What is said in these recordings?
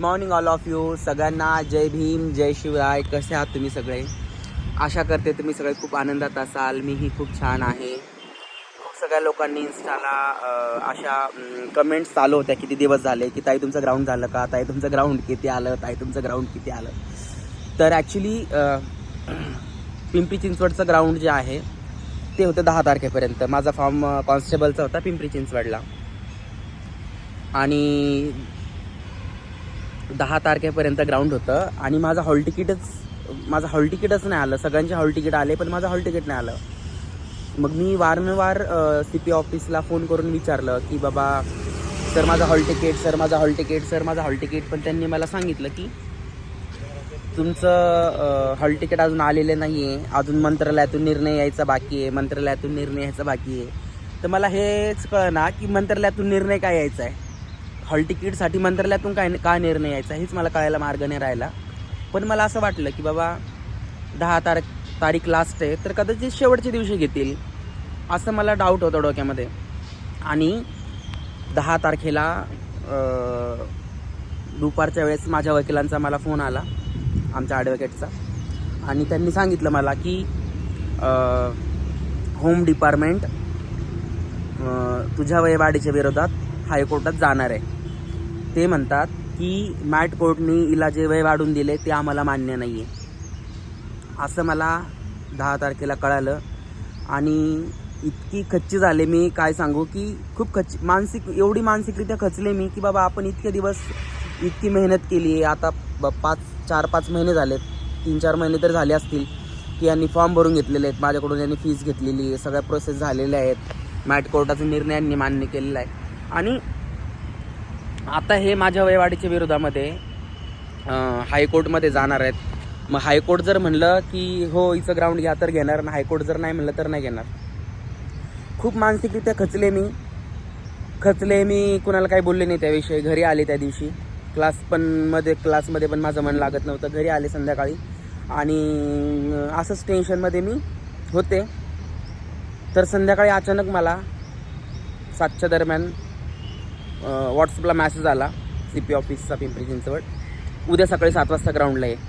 Morning all of you. सगळ्यांना जय भीम जय शिवराय. कसे आहात तुम्ही सगळे? आशा करते तुम्ही सगळे खूप आनंदात असाल. मीही खूप छान आहे. खूप सगळ्या लोकांनी इन्स्टाला अशा कमेंट्स चालू होत्या किती दिवस झाले की ताई तुमचं ग्राउंड झालं का? ताई तुमचं ग्राउंड किती आलं? ताई तुमचं ग्राउंड किती आलं? तर ॲक्च्युली पिंपरी चिंचवडचं ग्राउंड जे आहे ते होतं दहा तारखेपर्यंत. माझा फॉर्म कॉन्स्टेबलचा होता पिंपरी चिंचवडला. आणि दहा तारखेपर्यंत ग्राउंड होतं. आणि माझं हॉल तिकीटच माझं हॉल तिकीटच नाही आलं. सगळ्यांचे हॉल तिकीट आले पण माझं हॉल तिकीट नाही आलं. मग मी वारंवार सी पी ऑफिसला फोन करून विचारलं की बाबा सर माझं हॉल तिकीट सर माझं हॉल तिकीट सर माझं हॉल तिकीट पण त्यांनी मला सांगितलं की तुमचं हॉल तिकीट अजून आलेलं नाही आहे अजून मंत्रालयातून निर्णय यायचा बाकी आहे. मंत्रालयातून निर्णय यायचा बाकी आहे. तर मला हेच कळना की मंत्रालयातून निर्णय काय यायचा आहे. हॉल तिकीटसाठी मंत्रालयातून काय का निर्णय यायचा? हेच मला कळायला मार्ग नाही राहिला. पण मला असं वाटलं की बाबा दहा तारीख तारीख लास्ट आहे तर कदाचित शेवटचे दिवशी घेतील असं मला डाऊट होतं डोक्यामध्ये. आणि दहा तारखेला दुपारच्या वेळेस माझ्या वकिलांचा मला फोन आला आमच्या ॲडव्होकेटचा आणि त्यांनी सांगितलं मला की होम डिपार्टमेंट तुझ्या वयवाढीच्या विरोधात हायकोर्टात जाणार आहे. ते म्हणतात की मॅट कोर्टनी हिला जे वय वाढून दिले ते आम्हाला मान्य नाही आहे असं मला दहा तारखेला कळालं. आणि इतकी खच्ची झाले मी काय सांगू की खूप खच्ची मानसिक एवढी मानसिकरित्या खचले मी की बाबा आपण इतके दिवस इतकी मेहनत केली आहे. आता ब- पाच चार पाच महिने झालेत. तीन चार महिने तर झाले असतील की यांनी फॉर्म भरून घेतलेले आहेत. माझ्याकडून यांनी फीस घेतलेली आहे. सगळ्या प्रोसेस झालेल्या आहेत. मॅट कोर्टाचा निर्णय यांनी मान्य केलेला आहे. आणि आता हे माझ्या वयवाढीच्या विरोधामध्ये हायकोर्टमध्ये जाणार आहेत. मग हायकोर्ट जर म्हणलं की हो हिचं ग्राउंड घ्या तर घेणार आणि हायकोर्ट जर नाही म्हणलं तर नाही घेणार. खूप मानसिकरित्या खचले मी. खचले मी कुणाला काही बोलले नाही त्याविषयी. घरी आले त्या दिवशी. क्लास पण मध्ये क्लासमध्ये पण माझं मन लागत नव्हतं. घरी आले संध्याकाळी. आणि असंच टेन्शनमध्ये मी होते. तर संध्याकाळी अचानक मला सातच्या दरम्यान व्हॉट्सअपला मॅसेज आला सी पी ऑफिसचा पिंपरी चिंचवड. उद्या सकाळी सात वाजता ग्राउंडला आहे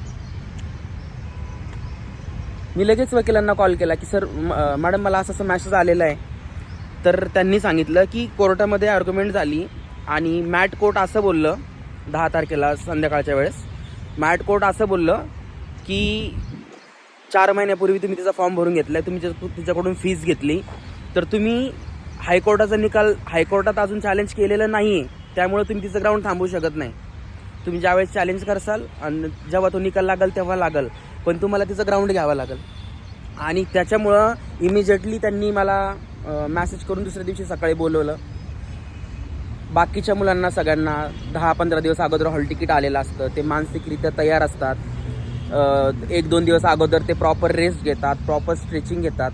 मी लगेच वकिलांना कॉल केला की सर म- मॅडम मला असं असं मॅसेज आलेला आहे. तर त्यांनी सांगितलं की कोर्टामध्ये आर्ग्युमेंट झाली आणि मॅट कोर्ट असं बोललं दहा तारखेला संध्याकाळच्या वेळेस मॅट कोर्ट असं बोललं की चार महिन्यापूर्वी तुम्ही तिचा फॉर्म भरून घेतला तुम्ही तिच्याकडून फीज घेतली तर तुम्ही हायकोर्टाचा निकाल हायकोर्टात अजून चॅलेंज केलेलं नाही आहे त्यामुळे तुम्ही तिचं ग्राउंड थांबवू शकत नाही. तुम्ही ज्यावेळेस चॅलेंज करसाल आणि जेव्हा तो निकाल लागेल तेव्हा लागेल. पण तुम्हाला तिचं ग्राउंड घ्यावं लागेल. आणि त्याच्यामुळं इमिजिएटली त्यांनी मला मॅसेज करून दुसऱ्या दिवशी सकाळी बोलवलं. बाकीच्या मुलांना सगळ्यांना दहा पंधरा दिवस अगोदर हॉल तिकीट आलेलं असतं. ते मानसिकरित्या तयार असतात. एक दोन दिवस अगोदर ते प्रॉपर रेस्ट घेतात प्रॉपर स्ट्रेचिंग घेतात.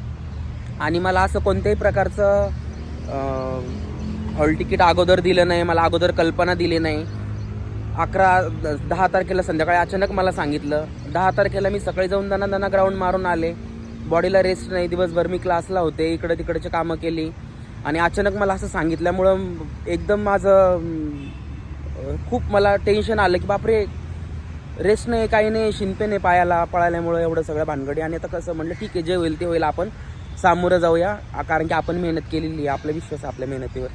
आणि मला असं कोणत्याही प्रकारचं हॉल तिकीट अगोदर दिलं नाही मला अगोदर कल्पना दिली नाही. अकरा दहा तारखेला संध्याकाळी अचानक मला सांगितलं दहा तारखेला मी सकाळी जाऊन दाना दाना ग्राउंड मारून आले. बॉडीला रेस्ट नाही दिवसभर मी क्लासला होते इकडे तिकडचे कामं केली. आणि अचानक मला असं सांगितल्यामुळं एकदम माझं खूप मला टेन्शन आलं की बापरे रेस्ट नाही काही नाही शिंपे नाही पायाला पळाल्यामुळं एवढं सगळं भानगडी. आणि आता कसं म्हणलं ठीक आहे जे होईल ते होईल. आपण सामोरं जाऊया. कारण की आपण मेहनत केलेली आहे. आपला विश्वास आहे आपल्या मेहनतीवर.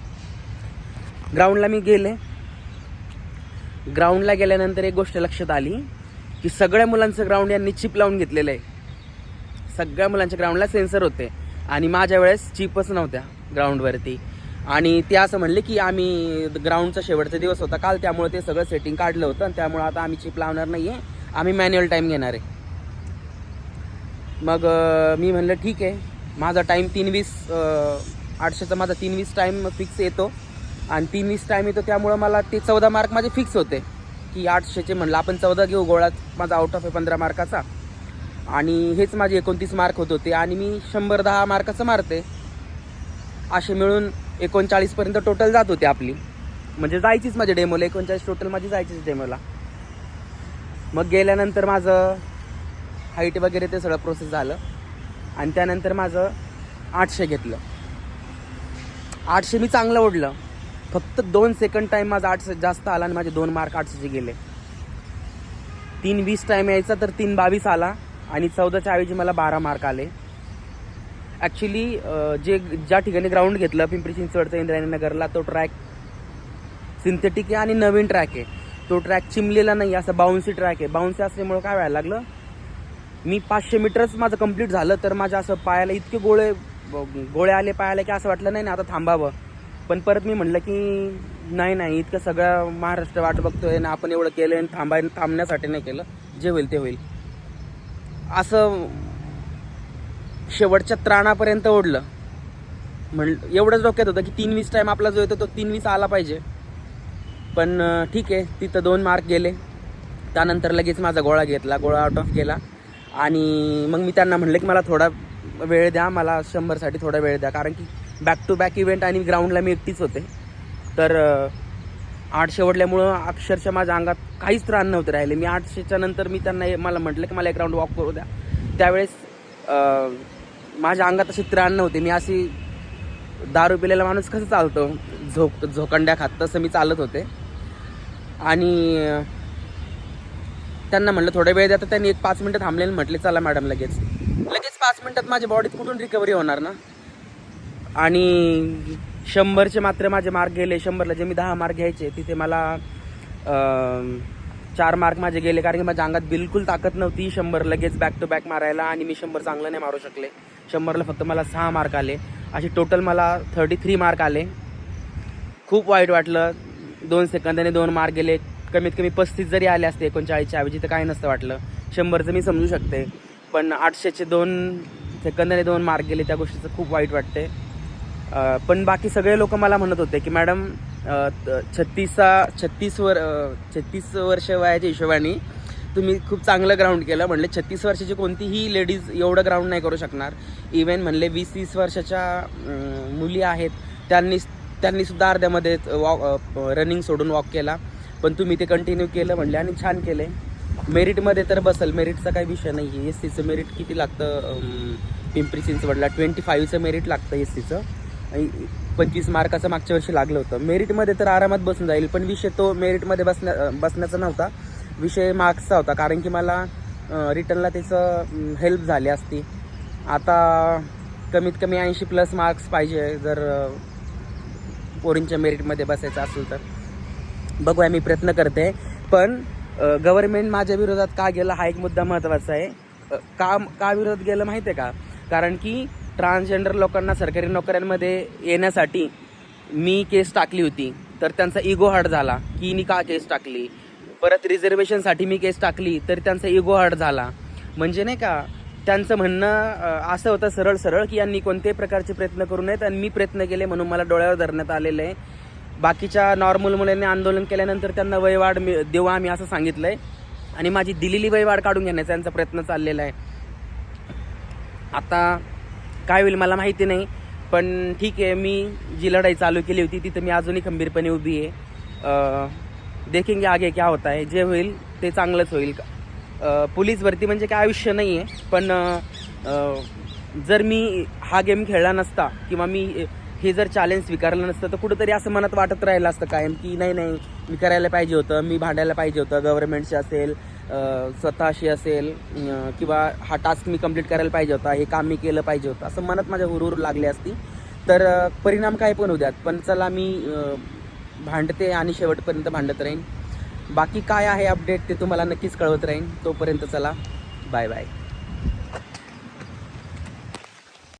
ग्राउंडला मी गेले. ग्राउंडला गेल्यानंतर एक गोष्ट लक्षात आली की सगळ्या मुलांचं ग्राउंड यांनी चिप लावून घेतलेलं आहे. सगळ्या मुलांच्या ग्राउंडला सेन्सर होते. आणि माझ्या वेळेस चिपच नव्हत्या ग्राउंडवरती आणि ते असं म्हणले की आम्ही ग्राउंडचा शेवटचा दिवस होता. काल त्यामुळे ते सगळं सेटिंग काढलं होतं. आणि त्यामुळे आता आम्ही चिप लावणार नाही आहे आम्ही मॅन्युअल टाईम घेणार आहे. मग मी म्हणलं ठीक आहे. माझा टाईम तीन वीस आठशेचा माझा तीन वीस टाईम फिक्स येतो. आणि तीन वीस टाईम येतो त्यामुळं मला ते चौदा मार्क माझे फिक्स होते. की आठशेचे म्हणलं आपण चौदा घेऊ गोळा माझा आउट ऑफ आहे पंधरा मार्काचा आणि हेच माझे एकोणतीस मार्क होत होते. आणि मी शंभर दहा मार्काचं मारते. असे मिळून एकोणचाळीसपर्यंत टोटल जात होते आपली. म्हणजे जायचीच माझ्या डेमोला एकोणचाळीस टोटल माझी जायचीच डेमोला मग गेल्यानंतर माझं हाईट वगैरे ते सगळं प्रोसेस झालं. आणि त्यानंतर माझं आठशे घेतलं. आठशे मी चांगलं ओढलं. फक्त दोन सेकंड टाईम माझा आठशे जास्त आला आणि माझे दोन मार्क आठशेचे गेले. तीन वीस टाईम यायचा तर तीन बावीस आला आणि चौदाच्या ऐवजी मला बारा मार्क आले. ॲक्च्युली जे ज्या ठिकाणी ग्राउंड घेतलं पिंपरी चिंचवडचं इंद्रायणीनगरला तो ट्रॅक सिंथेटिक आहे आणि नवीन ट्रॅक आहे. तो ट्रॅक चिमलेला नाही असं बाउन्सी ट्रॅक आहे. बाउन्सी असल्यामुळं काय व्हायला लागलं? मी पाचशे मीटरच माझं कंप्लीट झालं तर माझ्या असं पायाला इतके गोळे गोळे आले पायाला की असं वाटलं नाही ना आता थांबावं. पण परत मी म्हटलं की नाही नाही इतकं सगळं महाराष्ट्र वाट बघतोय ना आपण एवढं केलं आणि थांबाय थांबण्यासाठी नाही केलं. जे होईल ते होईल. असं शेवटच्या त्राणापर्यंत ओढलं. म्हण एवढंच डोक्यात होतं की तीन वीस टाईम आपला जो येतो तो तीन वीस आला पाहिजे. पण ठीक आहे तिथं दोन मार्क गेले. त्यानंतर लगेच माझा गोळा घेतला गोळा आउट ऑफ केला. आणि मग मी त्यांना म्हणलं की मला थोडा वेळ द्या मला शंभरसाठी थोडा वेळ द्या. कारण की बॅक टू बॅक इव्हेंट आणि ग्राउंडला मी एकटीच होते. तर आठ शेवटल्यामुळं अक्षरशः माझ्या अंगात काहीच त्राण नव्हते राहिले. मी आठशेच्या नंतर मी त्यांना मला म्हटलं की मला एक राऊंड वॉक करू द्या. त्यावेळेस माझ्या अंगात अशी त्राण नव्हते. मी अशी दारू पिलेला माणूस कसं चालतो? झोक झोकंड्या खात तसं मी चालत होते. आणि त्यांना म्हटलं थोडा वेळ द्या. तर त्यांनी एक पाच मिनटं थांबले म्हटले चला मॅडम लगेच. लगेच पाच मिनटात माझ्या बॉडीत कुठून रिकव्हरी होणार ना? आणि शंभरचे मात्र माझे मार्क गेले. शंभरला जे मी दहा मार्क घ्यायचे तिथे मला चार मार्क माझे गेले. कारण की माझ्या अंगात बिलकुल ताकद नव्हती शंभर लगेच बॅक टू बॅक मारायला आणि मी शंभर चांगलं नाही मारू शकले. शंभरला फक्त मला सहा मार्क आले. असे टोटल मला थर्टी थ्री मार्क आले. खूप वाईट वाटलं. दोन सेकंदाने दोन मार्क गेले. कमीत कमी पस्तीस जरी आले असते एकोणचाळीसच्या ऐवजी तर काही नसतं वाटलं. शंभरचं मी समजू शकते. पण आठशेचे दोन सेकंदाने दोन मार्क गेले त्या गोष्टीचं खूप वाईट वाटते पण बाकी सगळे लोक मला म्हणत होते की मॅडम छत्तीसा छत्तीस वर छत्तीस वर्ष वयाच्या हिशोबाने तुम्ही खूप चांगलं ग्राउंड केलं. म्हणले छत्तीस वर्षाची कोणतीही लेडीज एवढं ग्राउंड नाही करू शकणार. इव्हन म्हणले वीस तीस वर्षाच्या मुली आहेत त्यांनी त्यांनीसुद्धा अर्ध्यामध्ये वॉक रनिंग सोडून वॉक केला. पण तुम्ही ते कंटिन्यू केलं म्हणले आणि छान केले मेरिटमध्ये तर बसल मेरिटचा काही विषय नाही. आहे एस सीचं मेरिट किती लागतं? पिंपरी चिंचवडला ट्वेंटी फाईव्हचं मेरिट लागतं एस सीचं आणि पंचवीस मार्काचं मागच्या वर्षी लागलं होतं. मेरिटमध्ये तर आरामात बसून जाईल पण विषय तो मेरिटमध्ये बसण्या बसण्याचा नव्हता. विषय मार्क्सचा होता कारण की मला रिटर्नला त्याचं हेल्प झाली असती. आता कमीत कमी ऐंशी प्लस मार्क्स पाहिजे जर पोरींच्या मेरिटमध्ये बसायचं असेल तर. बघूया मी प्रयत्न करते. पण गव्हर्नमेंट माझ्या विरोधात का गेलं हा एक मुद्दा महत्त्वाचा आहे. का का विरोध गेलं माहिती आहे का? कारण की ट्रान्सजेंडर लोकांना सरकारी नोकऱ्यांमध्ये येण्यासाठी मी केस टाकली होती. तर त्यांचा इगो हार्ट झाला की मी का केस टाकली? परत रिझर्वेशनसाठी मी केस टाकली तर त्यांचा इगो हार्ट झाला. म्हणजे नाही का त्यांचं म्हणणं असं होतं सरळ सरळ की यांनी कोणत्याही प्रकारचे प्रयत्न करू नयेत आणि मी प्रयत्न केले म्हणून मला डोळ्यावर धरण्यात आलेलं आहे. बाकीच्या नॉर्मल मुलांनी आंदोलन केल्यानंतर त्यांना वयवाढ मी देऊ आम्ही असं सांगितलं आहे आणि माझी दिलेली वयवाढ काढून घेण्याचा त्यांचा प्रयत्न चाललेला आहे. आता काय होईल मला माहिती नाही पण ठीक आहे मी जी लढाई चालू केली होती तिथं मी अजूनही खंबीरपणे उभी आहे. देखेंगे आगे क्या होता आहे जे होईल ते चांगलंच होईल. अ, पोलीस भरती म्हणजे काय आयुष्य नाही आहे पण जर मी हा गेम खेळला नसता किंवा मी हे जर चॅलेंज स्वीकारलं नसतं तर कुठंतरी असं मनात वाटत राहिलं असतं कायम की नाही नाही मी करायला पाहिजे होतं मी भांडायला पाहिजे होतं गव्हर्नमेंटशी असेल स्वतःशी असेल किंवा हा टास्क मी कंप्लीट करायला पाहिजे होता हे काम मी केलं पाहिजे होतं असं मनात माझ्या हुरूर लागले असती. तर परिणाम काय पण होऊ द्यात पण चला मी भांडते आणि शेवटपर्यंत भांडत राहीन. बाकी काय आहे अपडेट ते तुम्हाला नक्कीच कळवत राहीन. तोपर्यंत चला बाय बाय